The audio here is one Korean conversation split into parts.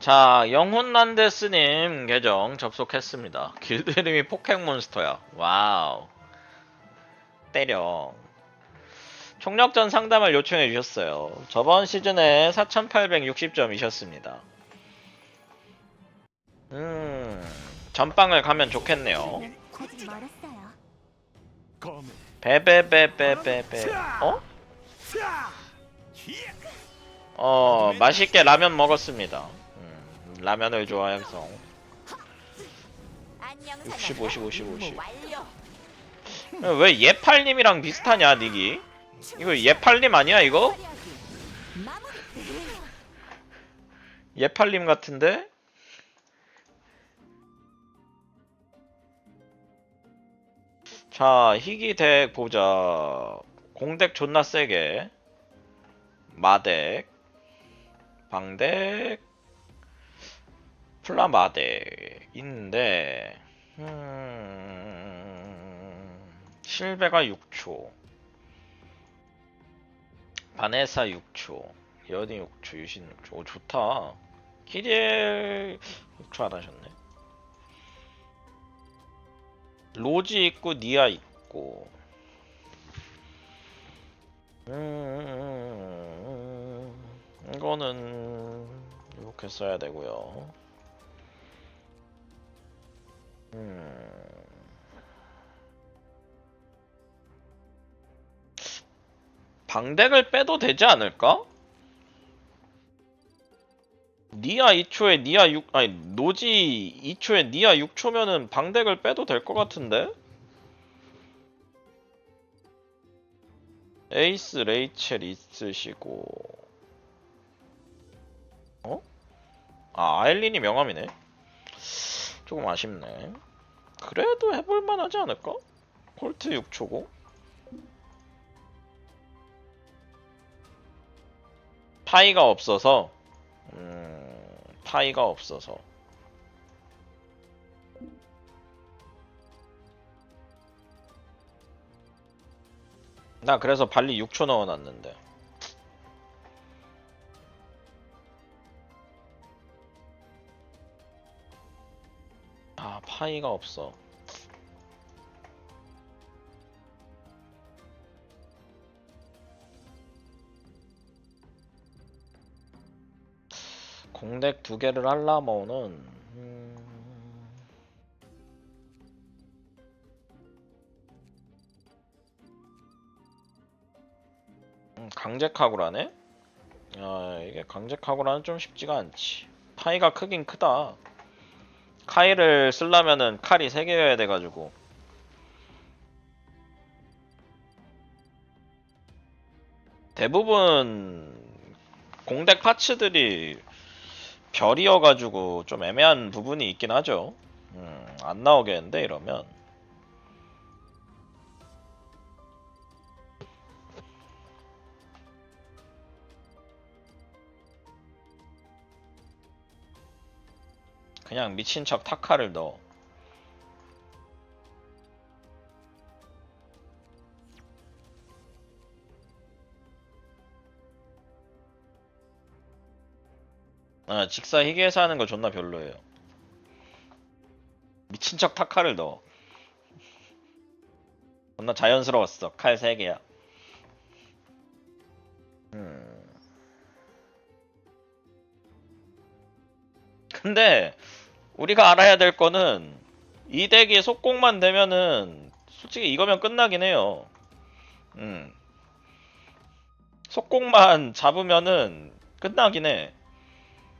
자, 영혼난데스님 계정 접속했습니다. 길드 이름이 포켓몬스터야. 와우. 때려. 총력전 상담을 요청해 주셨어요. 저번 시즌에 4860점이셨습니다. 음, 전방을 가면 좋겠네요. 베베베베베베. 어? 어, 맛있게 라면 먹었습니다. 음, 라면을 좋아해서. 안녕. 60, 50, 50, 50. 완료. 왜 예팔님이랑 비슷하냐, 닉이? 이거 예팔님 아니야, 이거? 예팔님 같은데? 자, 희귀 덱 보자. 공덱 존나 세게. 마덱. 방덱. 플라마덱. 있는데, 음, 실베가 6초. 바네사 6초. 연이 6초, 유신 6초. 오, 좋다. 키리엘 6초 안 하셨네. 로지 있고, 니아 있고. 음, 이거는 이렇게 써야 되고요. 음. 방덱을 빼도 되지 않을까? 니아 2초에 니아 6 아니 노지 2초에 니아 6초면은 방덱을 빼도 될 것 같은데? 에이스 레이첼 있으시고 어? 아 아일린이 명함이네 조금 아쉽네 그래도 해볼만 하지 않을까? 콜트 6초고 파이가 없어서 음, 파이가 없어서. 나 그래서 발리 6초 넣어놨는데. 아, 파이가 없어. 공덱 두 개를 할라면은 음... 음, 강제카구라네? 아 이게 강제카구라는 좀 쉽지가 않지 파이가 크긴 크다 카이를 쓰려면은 칼이 3개여야 돼가지고 대부분 공덱 파츠들이 별이어가지고 좀 애매한 부분이 있긴 하죠. 음, 안 나오겠는데 이러면. 그냥 미친 척 타카를 넣어. 아, 직사 희귀에서 하는 거 존나 별로예요. 미친 척 타카를 넣어. 존나 자연스러웠어. 칼 3개야. 음. 근데 우리가 알아야 될 거는 이 덱이 속공만 되면은 솔직히 이거면 끝나긴 해요. 음. 속공만 잡으면은 끝나긴 해.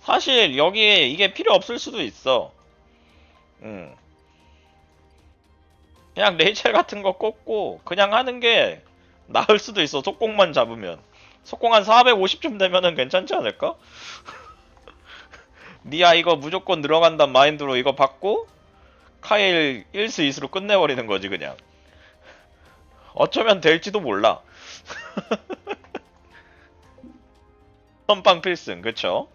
사실 여기에 이게 필요 없을 수도 있어. 음. 그냥 레이첼 같은 거 꽂고 그냥 하는 게 나을 수도 있어. 속공만 잡으면. 속공 한 450점 되면은 괜찮지 않을까? 니아 이거 무조건 들어간단 마인드로 이거 받고 카일 1스 2스로 끝내버리는 거지 그냥. 어쩌면 될지도 몰라. 선빵 필승 그쵸?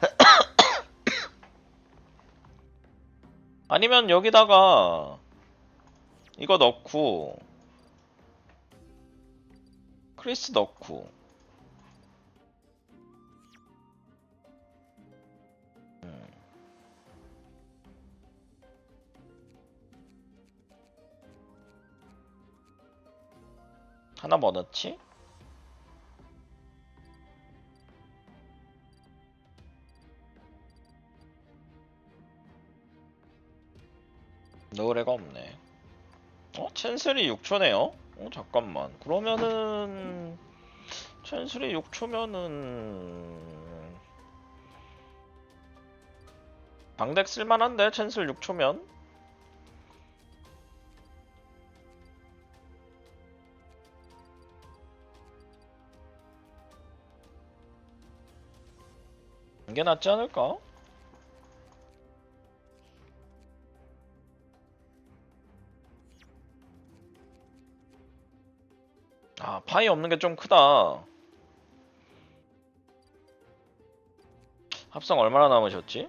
아니면 여기다가 이거 넣고 크리스 넣고 하나 뭐 넣지? 노래가 없네. 어? 첸슬이 6초네요? 어, 잠깐만. 그러면은, 첸슬이 6초면은, 방덱 쓸만한데, 첸슬 6초면? 이게 낫지 않을까? 아, 파이 없는 게 좀 크다. 합성 얼마나 남으셨지?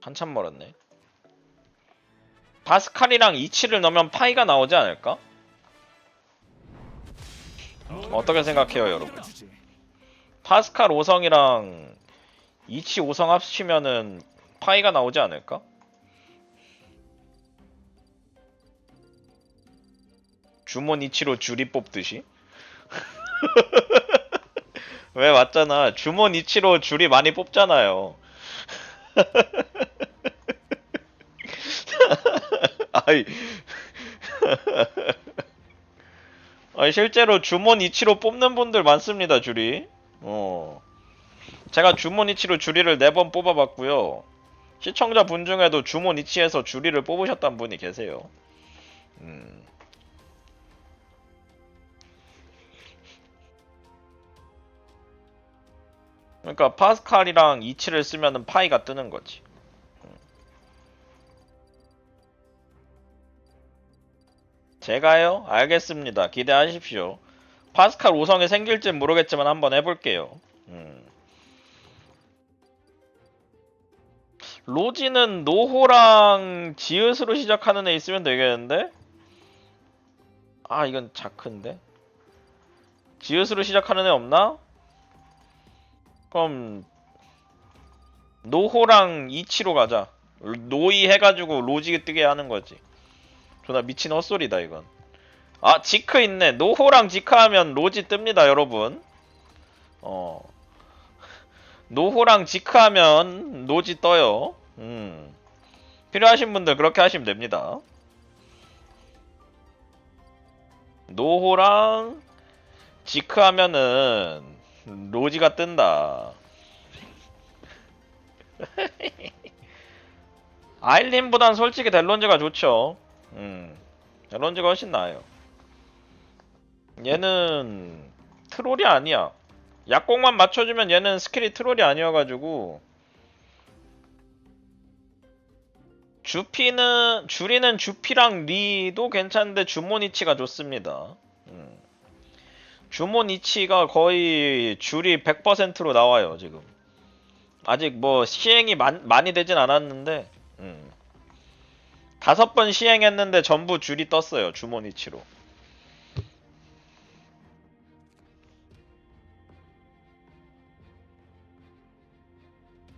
한참 멀었네. 바스칼이랑 이치를 넣으면 파이가 나오지 않을까? 어떻게 생각해요, 여러분? 파스칼 5성이랑 이치 5성 합치면은 파이가 나오지 않을까? 주몬 이치로 줄이 뽑듯이? 왜 맞잖아. 주몬 이치로 줄이 많이 뽑잖아요. 아이. 아니 실제로 주몬 이치로 뽑는 분들 많습니다 줄이. 어. 제가 주몬 이치로 줄이를 4번 뽑아봤고요. 시청자 분 중에도 주몬 이치에서 줄이를 뽑으셨던 분이 계세요. 음. 그러니까 파스칼이랑 이치를 쓰면은 파이가 뜨는 거지 제가요? 알겠습니다. 기대하십시오. 파스칼 5성이 생길진 모르겠지만 한번 해볼게요. 음. 로지는 노호랑 지읒으로 시작하는 애 있으면 되겠는데? 아 이건 자크인데? 지읒으로 시작하는 애 없나? 그럼 노호랑 이치로 가자. 노이 해가지고 로지 뜨게 하는 거지. 존나 미친 헛소리다 이건. 아 지크 있네. 노호랑 지크 하면 로지 뜹니다 여러분. 어. 노호랑 지크 하면 로지 떠요. 음. 필요하신 분들 그렇게 하시면 됩니다. 노호랑 지크 하면은 로지가 뜬다. 아일린보단 솔직히 델론즈가 좋죠 음, 런즈가 훨씬 나아요. 얘는 트롤이 아니야. 약공만 맞춰주면 얘는 스킬이 트롤이 아니어가지고 주피는 주리는 주피랑 리도 괜찮은데 주모니치가 좋습니다. 음. 주모니치가 거의 줄이 100%로 나와요 지금. 아직 뭐 시행이 많, 많이 되진 않았는데. 음. 다섯 번 시행했는데 전부 줄이 떴어요. 주모니치로.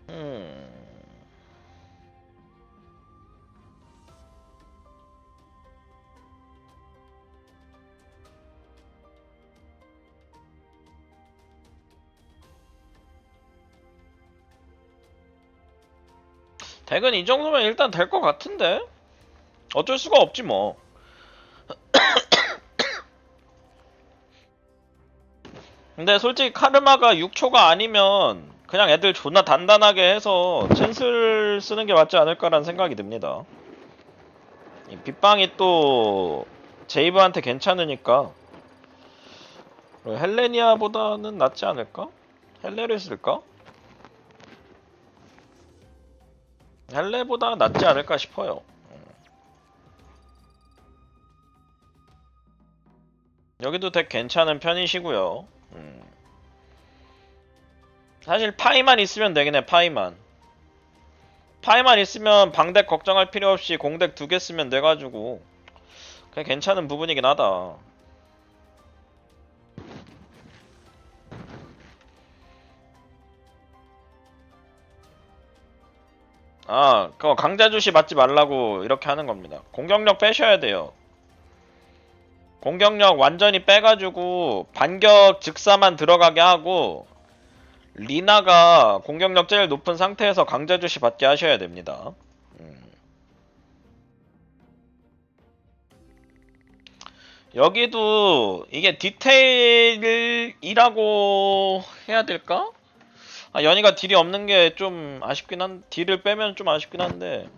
음. 덱은 이 정도면 일단 될 것 같은데? 어쩔 수가 없지 뭐. 근데 솔직히 카르마가 6초가 아니면 그냥 애들 존나 단단하게 해서 챈슬 쓰는 게 맞지 않을까라는 생각이 듭니다. 이 빗방이 또 제이브한테 괜찮으니까 헬레니아보다는 낫지 않을까? 헬레를 쓸까? 헬레보다 낫지 않을까 싶어요. 여기도 덱 괜찮은 편이시고요. 음. 사실 파이만 있으면 되긴 해. 파이만. 파이만 있으면 방덱 걱정할 필요 없이 공덱 두 개 쓰면 돼가지고 그게 괜찮은 부분이긴 하다. 아, 그거 강자 주시 맞지 말라고 이렇게 하는 겁니다. 공격력 빼셔야 돼요. 공격력 완전히 빼가지고 반격 즉사만 들어가게 하고 리나가 공격력 제일 높은 상태에서 강자 주시 받게 하셔야 됩니다. 음. 여기도 이게 디테일이라고 해야 될까? 아, 연희가 딜이 없는 게 좀 아쉽긴 한, 딜을 빼면 좀 아쉽긴 한데,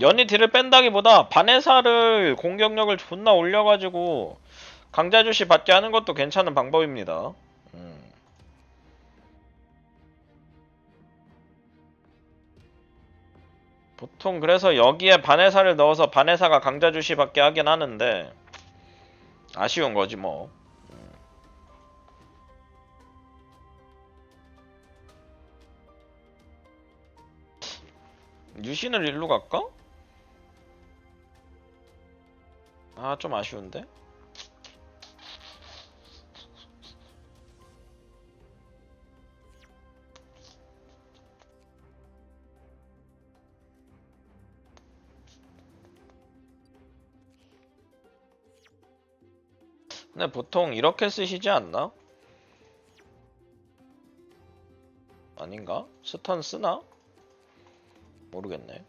연희 딜을 뺀다기보다 바네사를 공격력을 존나 올려가지고 강자주시 받게 하는 것도 괜찮은 방법입니다. 음. 보통 그래서 여기에 바네사를 넣어서 바네사가 강자주시 받게 하긴 하는데, 아쉬운 거지 뭐. 유신을 일로 갈까? 아, 좀 아쉬운데? 근데 보통 이렇게 쓰시지 않나? 아닌가? 스턴 쓰나? 모르겠네.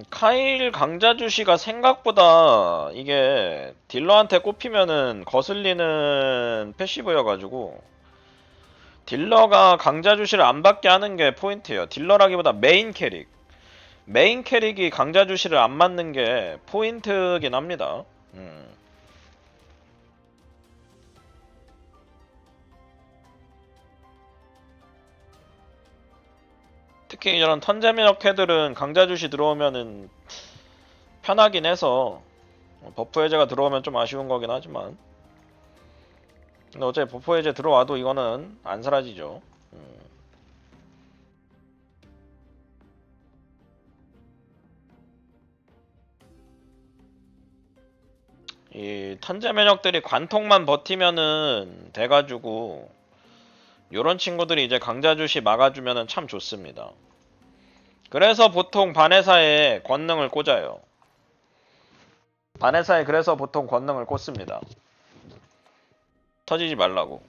음, 카일 강자주시가 생각보다 이게 딜러한테 꼽히면은 거슬리는 패시브여가지고 딜러가 강자주시를 안 받게 하는 게 포인트예요. 딜러라기보다 메인 캐릭. 메인 캐릭이 강자주시를 안 맞는 게 포인트긴 합니다. 음. 특히 이런 턴제미역 캐들은 강자주시 들어오면은 편하긴 해서 어, 버프 해제가 들어오면 좀 아쉬운 거긴 하지만 근데 어차피 버프 해제 들어와도 이거는 안 사라지죠 음. 이 턴제 면역들이 관통만 버티면은 돼가지고 요런 친구들이 이제 강자주시 막아주면은 참 좋습니다. 그래서 보통 반해사에 권능을 꽂아요. 반해사에 그래서 보통 권능을 꽂습니다. 터지지 말라고.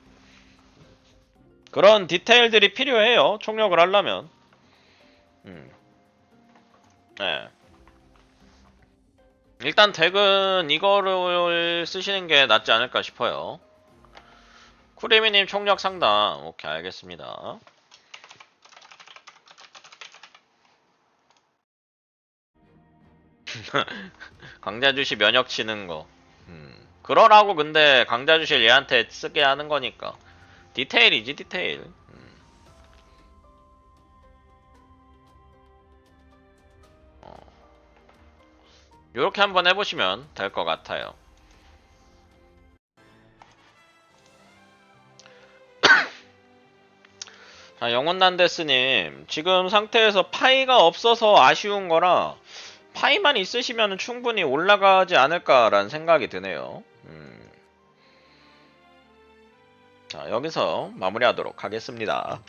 그런 디테일들이 필요해요. 총력을 하려면. 음. 네. 일단 덱은 이거를 쓰시는 게 낫지 않을까 싶어요. 쿠레미님 총력 상담. 오케이, 알겠습니다. 강자주시 면역 치는 거. 음. 그러라고 근데 강자주시를 얘한테 쓰게 하는 거니까. 디테일이지, 디테일. 음. 어. 요렇게 한번 해보시면 될 것 같아요. 자, 영혼난데스님, 지금 상태에서 파이가 없어서 아쉬운 거라, 파이만 있으시면 충분히 올라가지 않을까라는 생각이 드네요. 음. 자, 여기서 마무리하도록 하겠습니다.